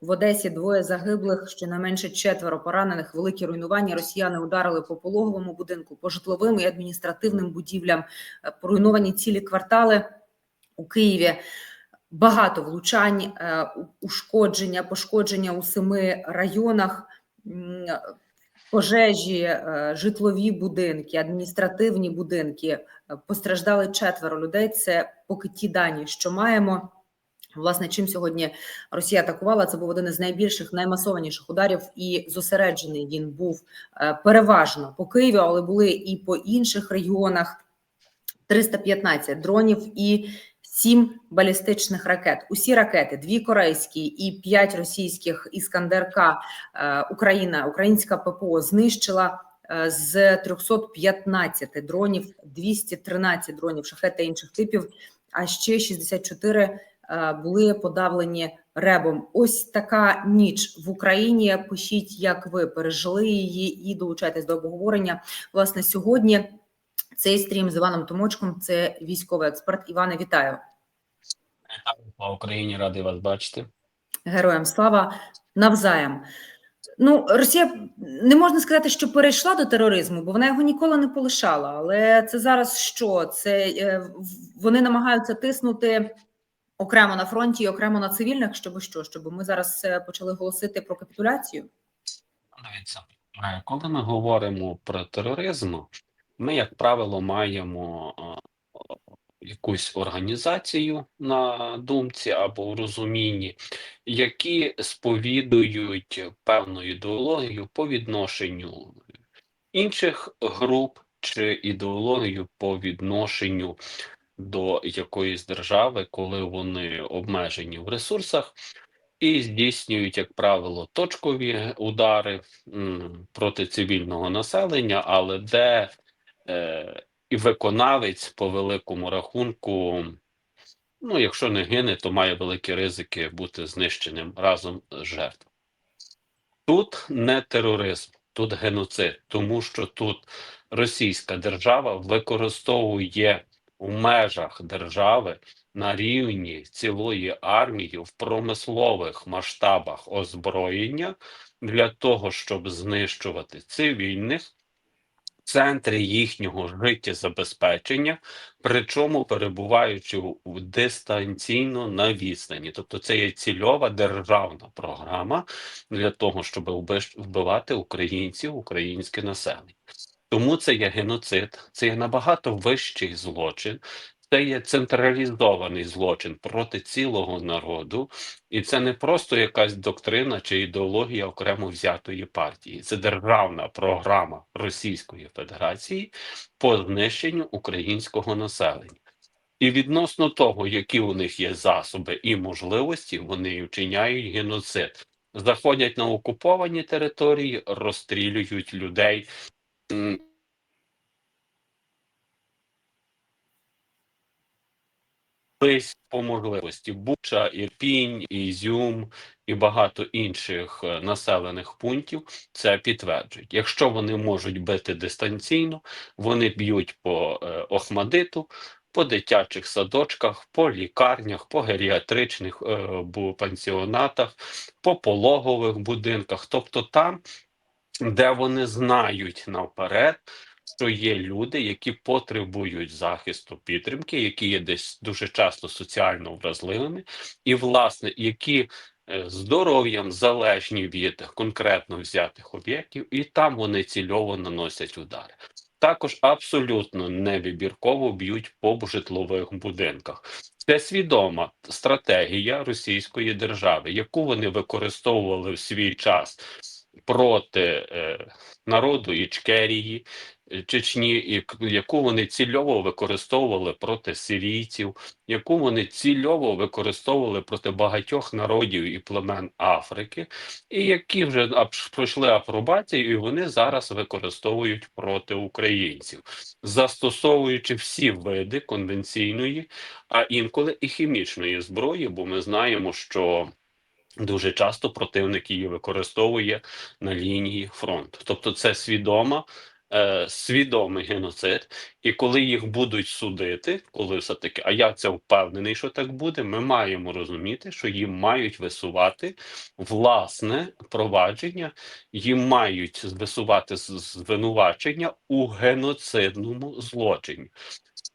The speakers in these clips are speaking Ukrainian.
В Одесі двоє загиблих, щонайменше четверо поранених. Великі руйнування. Росіяни ударили по пологовому будинку, по житловим і адміністративним будівлям. Е, Поруйновані цілі квартали у Києві. Багато влучань, е, ушкодження, пошкодження у семи районах. Пожежі, е, житлові будинки, адміністративні будинки. Постраждали четверо людей. Це поки ті дані, що маємо. Власне, чим сьогодні Росія атакувала, це був один із найбільших, наймасованіших ударів, і зосереджений він був е, переважно по Києві, але були і по інших регіонах. 315 дронів і 7 балістичних ракет. Усі ракети, дві корейські і 5 російських Іскандер-К е, Україна, українська ППО знищила е, з 315 дронів, 213 дронів шахет та інших типів, а ще 64 е, були подавлені ребом. Ось така ніч в Україні. Пишіть, як ви пережили її, і долучайтесь до обговорення. Власне, сьогодні цей стрім з Іваном Томочком. Це військовий експерт. Іване, вітаю. Слава Україні, радий вас бачити. Героям слава навзаєм. Ну, Росія не можна сказати, що перейшла до тероризму, бо вона його ніколи не полишала. Але це зараз що? Це е, вони намагаються тиснути окремо на фронті і окремо на цивільних, щоб що? Щоб ми зараз е, почали голосити про капітуляцію. Дивіться, е, коли ми говоримо про тероризм, ми, як правило, маємо е, якусь організацію на думці або в розумінні, які сповідують певну ідеологію по відношенню інших груп чи ідеологію по відношенню до якоїсь держави, коли вони обмежені в ресурсах. І здійснюють, як правило, точкові удари проти цивільного населення, але де е, і виконавець по великому рахунку, ну, якщо не гине, то має великі ризики бути знищеним разом з жертвою. Тут не тероризм, тут геноцид, тому що тут Російська держава використовує у межах держави на рівні цілої армії в промислових масштабах озброєння для того, щоб знищувати цивільних в центрі їхнього життєзабезпечення, причому перебуваючи в дистанційно на відстані. Тобто це є цільова державна програма для того, щоб вбивати українців, українське населення. Тому це є геноцид, це є набагато вищий злочин, це є централізований злочин проти цілого народу, і це не просто якась доктрина чи ідеологія окремо взятої партії. Це державна програма Російської Федерації по знищенню українського населення. І відносно того, які у них є засоби і можливості, вони вчиняють геноцид. Заходять на окуповані території, розстрілюють людей. М, Весь по можливості Буча, Ірпінь, Ізюм і багато інших е, населених пунктів це підтверджують. Якщо вони можуть бити дистанційно, вони б'ють по е, Охмадиту, по дитячих садочках, по лікарнях, по геріатричних е, пансіонатах, по пологових будинках, тобто там, де вони знають навперед, що є люди, які потребують захисту підтримки, які є десь дуже часто соціально вразливими, і, власне, які е, здоров'ям залежні від конкретно взятих об'єктів, і там вони цільово наносять удари. Також абсолютно невибірково б'ють по житлових будинках. Це свідома стратегія Російської держави, яку вони використовували в свій час проти е, народу Ічкерії, е, Чечні, яку вони цільово використовували проти сирійців, яку вони цільово використовували проти багатьох народів і племен Африки, і які вже пройшли апробацію, і вони зараз використовують проти українців, застосовуючи всі види конвенційної, а інколи і хімічної зброї, бо ми знаємо, що дуже часто противник її використовує на лінії фронту. Тобто, це свідома е, свідомий геноцид, і коли їх будуть судити, коли все таки, а я це впевнений, що так буде. Ми маємо розуміти, що їм мають висувати власне провадження, їм мають висувати звинувачення у геноцидному злочині.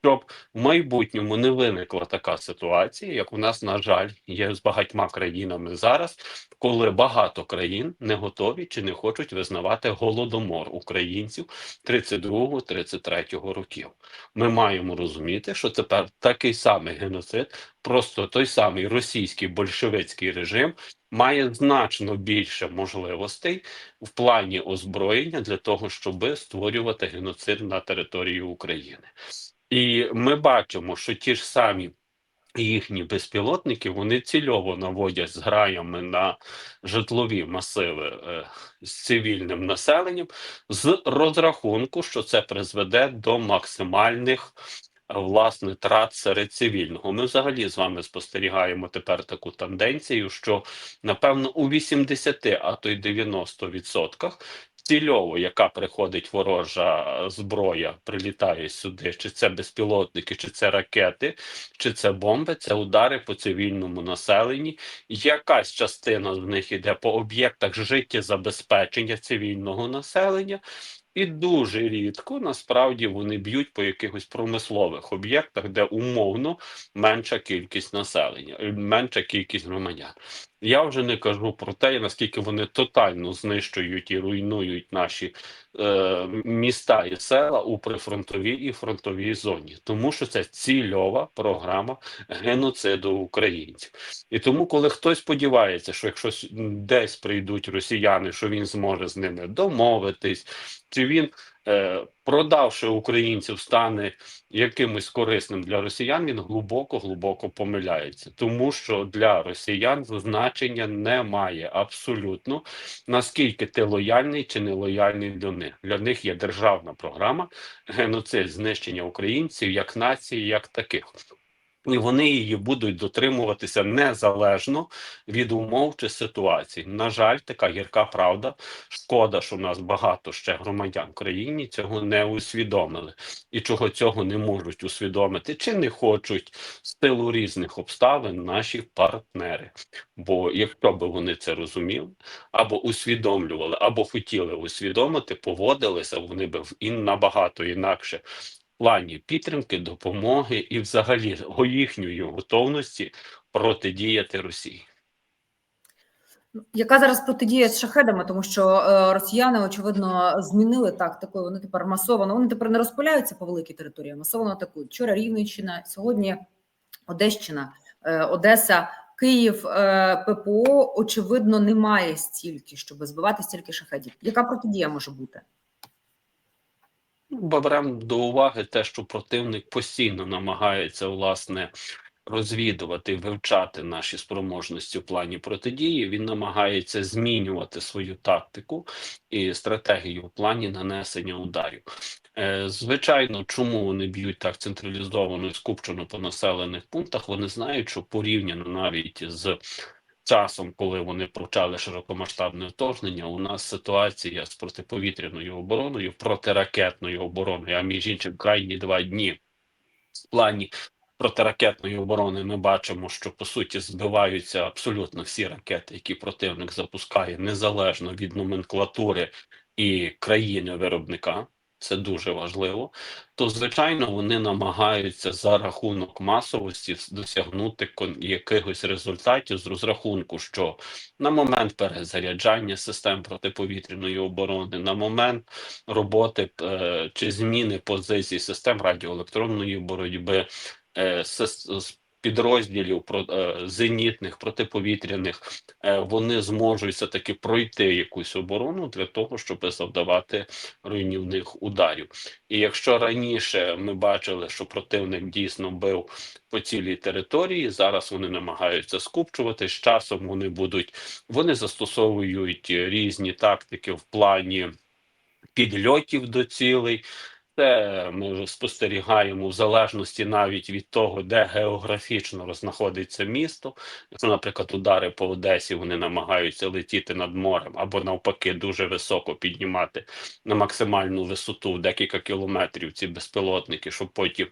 Щоб в майбутньому не виникла така ситуація, як у нас, на жаль, є з багатьма країнами зараз, коли багато країн не готові чи не хочуть визнавати голодомор українців 32-33 років. Ми маємо розуміти, що тепер такий самий геноцид, просто той самий російський большевицький режим має значно більше можливостей в плані озброєння для того, щоб створювати геноцид на території України. І ми бачимо, що ті ж самі їхні безпілотники вони цільово наводять з граями на житлові масиви е, з цивільним населенням з розрахунку, що це призведе до максимальних. е, Власне, трат серед цивільного. Ми взагалі з вами спостерігаємо тепер таку тенденцію, що напевно у 80, а то й 90% цільово, яка приходить ворожа зброя, прилітає сюди, чи це безпілотники, чи це ракети, чи це бомби, це удари по цивільному населенні. Якась частина з них іде по об'єктах життєзабезпечення цивільного населення. І дуже рідко насправді вони б'ють по якихось промислових об'єктах, де умовно менша кількість населення, е, менша кількість громадян. Я вже не кажу про те, наскільки вони тотально знищують і руйнують наші е, міста і села у прифронтовій і фронтовій зоні, тому що це цільова програма геноциду українців. І тому, коли хтось сподівається, що якщо десь прийдуть росіяни, що він зможе з ними домовитись, чи він, продавши українців, стане якимось корисним для росіян, він глибоко глибоко помиляється, тому що для росіян значення немає абсолютно наскільки ти лояльний чи не лояльний до них. Для них є державна програма геноцид, знищення українців як нації, як таких. І вони її будуть дотримуватися незалежно від умов чи ситуацій. На жаль, така гірка правда. Шкода, що в нас багато ще громадян в країні цього не усвідомили, і чого цього не можуть усвідомити, чи не хочуть з силу різних обставин наші партнери. Бо якщо б вони це розуміли, або усвідомлювали, або хотіли усвідомити, поводилися вони б ін набагато інакше плані підтримки, допомоги і взагалі їхньої готовності протидіяти Росії. Ну, Яка зараз протидія з шахедами, тому що е, росіяни очевидно змінили тактику. Вони тепер масово, вони тепер не розпиляються по великій території, а масово атакують. Вчора Рівненщина, сьогодні Одещина, е, Одеса, Київ, е, ППО. Очевидно, немає стільки, щоб збивати стільки шахедів. Яка протидія може бути? Ну, Беремо до уваги те, що противник постійно намагається власне розвідувати, вивчати наші спроможності в плані протидії. Він намагається змінювати свою тактику і стратегію в плані нанесення ударів. Е, Звичайно, чому вони б'ють так централізовано і скупчено по населених пунктах? Вони знають, що порівняно навіть з часом, коли вони почали широкомасштабне вторгнення, у нас ситуація з протиповітряною обороною, протиракетною обороною, а між іншим крайні два дні в плані протиракетної оборони ми бачимо, що по суті збиваються абсолютно всі ракети, які противник запускає, незалежно від номенклатури і країни виробника. Це дуже важливо. То звичайно вони намагаються за рахунок масовості досягнути якихось результатів з розрахунку, що на момент перезаряджання систем протиповітряної оборони, на момент роботи е, чи зміни позицій систем радіоелектронної боротьби, е, підрозділів е, зенітних протиповітряних, е, вони зможуть все таки пройти якусь оборону для того, щоб завдавати руйнівних ударів. І якщо раніше ми бачили, що противник дійсно бив по цілій території, зараз вони намагаються скупчувати. З часом вони будуть вони застосовують різні тактики в плані підльотів до цілей. Це ми вже спостерігаємо в залежності навіть від того, де географічно знаходиться місто. Якщо, наприклад, удари по Одесі вони намагаються летіти над морем або навпаки дуже високо піднімати на максимальну висоту в декілька кілометрів ці безпілотники, щоб потім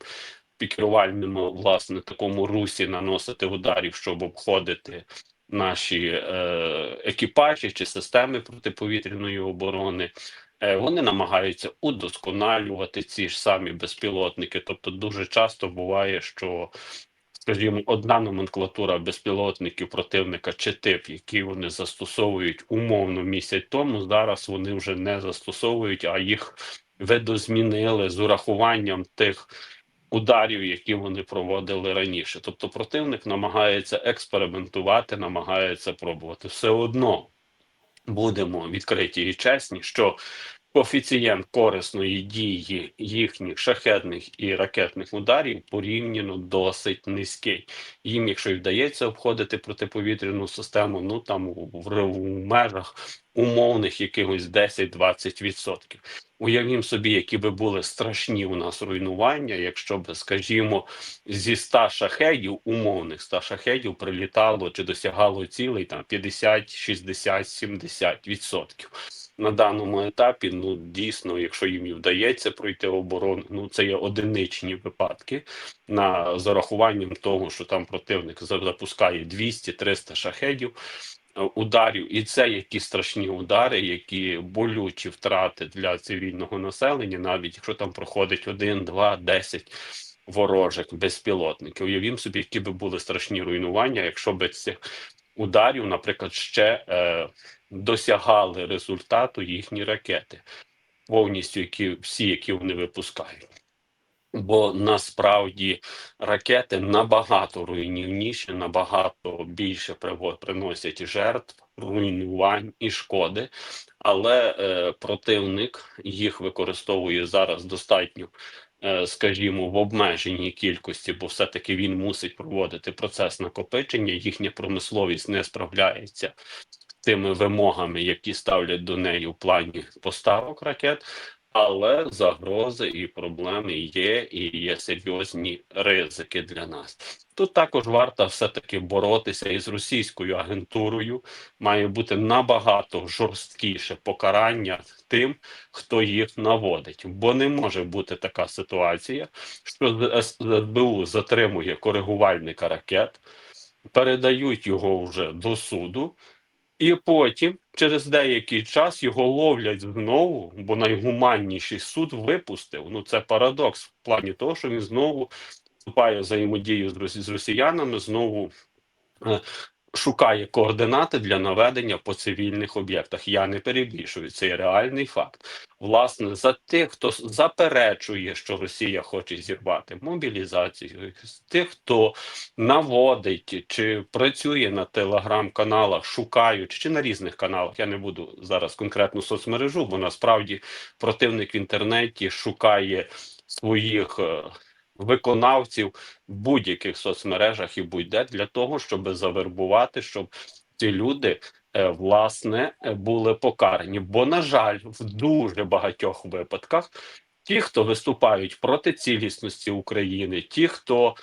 пікірувальному власне такому русі наносити ударів, щоб обходити наші е, екіпажі чи системи протиповітряної оборони. Е, Вони намагаються удосконалювати ці ж самі безпілотники. Тобто, дуже часто буває, що, скажімо, одна номенклатура безпілотників противника чи тип, який вони застосовують умовно місяць тому, зараз вони вже не застосовують, а їх видозмінили з урахуванням тих ударів, які вони проводили раніше. Тобто, противник намагається експериментувати, намагається пробувати. Все одно будемо відкриті і чесні, що коефіцієнт корисної дії їхніх шахетних і ракетних ударів порівняно досить низький. Їм, якщо й вдається обходити протиповітряну систему, ну там в, межах умовних якихось 10-20%. Уявімо собі, які би були страшні у нас руйнування, якщо б, скажімо, зі 100 шахедів, умовних 100 шахедів прилітало чи досягало цілей там 50, 60, 70 відсотків. На даному етапі, ну дійсно, якщо їм і вдається пройти оборону, ну це є одиничні випадки на з урахуванням того, що там противник запускає 200-300 шахедів е, ударів, і це які страшні удари, які болючі втрати для цивільного населення, навіть якщо там проходить 1, 2, 10 ворожих безпілотників. Уявімо собі, які би були страшні руйнування, якщо б цих ударів, наприклад, ще е, досягали результату їхні ракети, повністю які всі, які вони випускають. Бо насправді ракети набагато руйнівніші, набагато більше приносять жертв, руйнувань і шкоди, але е, противник їх використовує зараз достатньо, е, скажімо, в обмеженій кількості, бо все-таки він мусить проводити процес накопичення. Їхня промисловість не справляється тими вимогами, які ставлять до неї в плані поставок ракет. Але загрози і проблеми є, і є серйозні ризики для нас. Тут також варто все-таки боротися із російською агентурою. Має бути набагато жорсткіше покарання тим, хто їх наводить. Бо не може бути така ситуація, що СБУ затримує коригувальника ракет, передають його вже до суду. І потім, через деякий час, його ловлять знову, бо найгуманніший суд випустив. Ну це парадокс в плані того, що він знову вступає взаємодію з, росі- з росіянами, знову е, шукає координати для наведення по цивільних об'єктах. Я не перебільшую, це реальний факт. Власне, за тих, хто заперечує, що Росія хоче зірвати мобілізацію, з тих, хто наводить чи працює на телеграм-каналах, шукаючи чи на різних каналах. Я не буду зараз конкретну соцмережу, бо насправді противник в інтернеті шукає своїх е, виконавців в будь-яких соцмережах і будь-де для того, щоб завербувати, щоб ці люди. е, Власне, були покарані, бо на жаль, в дуже багатьох випадках ті, хто виступають проти цілісності України, ті, хто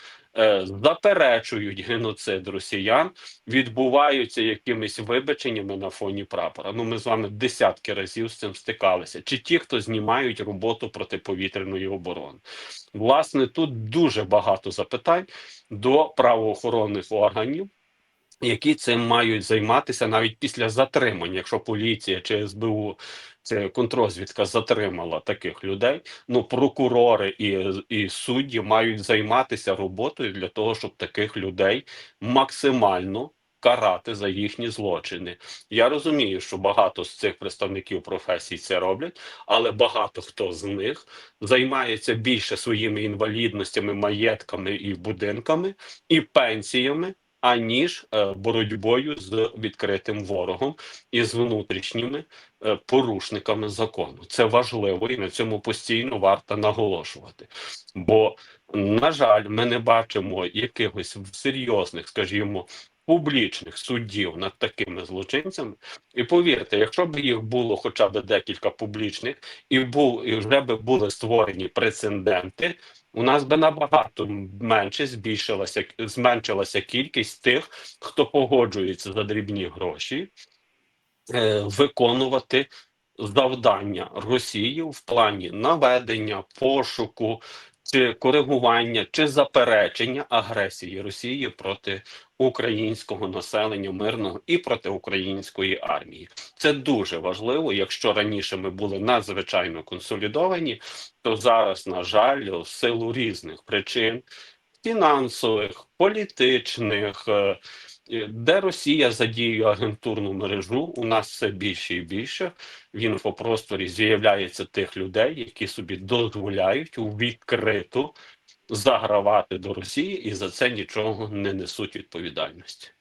заперечують геноцид росіян, відбуваються якимись вибаченнями на фоні прапора. Ну, ми з вами десятки разів з цим стикалися. Чи ті, хто знімають роботу протиповітряної оборони? Власне, тут дуже багато запитань до правоохоронних органів. Які цим мають займатися навіть після затримання, якщо поліція чи СБУ це контрозвідка затримала таких людей. Ну прокурори і, і судді мають займатися роботою для того, щоб таких людей максимально карати за їхні злочини. Я розумію, що багато з цих представників професій це роблять, але багато хто з них займається більше своїми інвалідностями, маєтками і будинками і пенсіями. Аніж е, боротьбою з відкритим ворогом і з внутрішніми е, порушниками закону. Це важливо і на цьому постійно варто наголошувати. Бо, на жаль, ми не бачимо якихось серйозних, скажімо, публічних суддів над такими злочинцями. І повірте, якщо б їх було хоча б декілька публічних, і був і вже би були створені прецеденти, у нас би набагато менше збільшилася зменшилася кількість тих, хто погоджується за дрібні гроші е, виконувати завдання Росії в плані наведення, пошуку чи коригування чи заперечення агресії Росії проти українського населення мирного і проти української армії. Це дуже важливо. Якщо раніше ми були надзвичайно консолідовані, то зараз, на жаль, в силу різних причин фінансових, політичних. Е, Де Росія задіює агентурну мережу, у нас все більше і більше. В інфопросторі з'являється тих людей, які собі дозволяють у відкриту загравати до Росії і за це нічого не несуть відповідальності.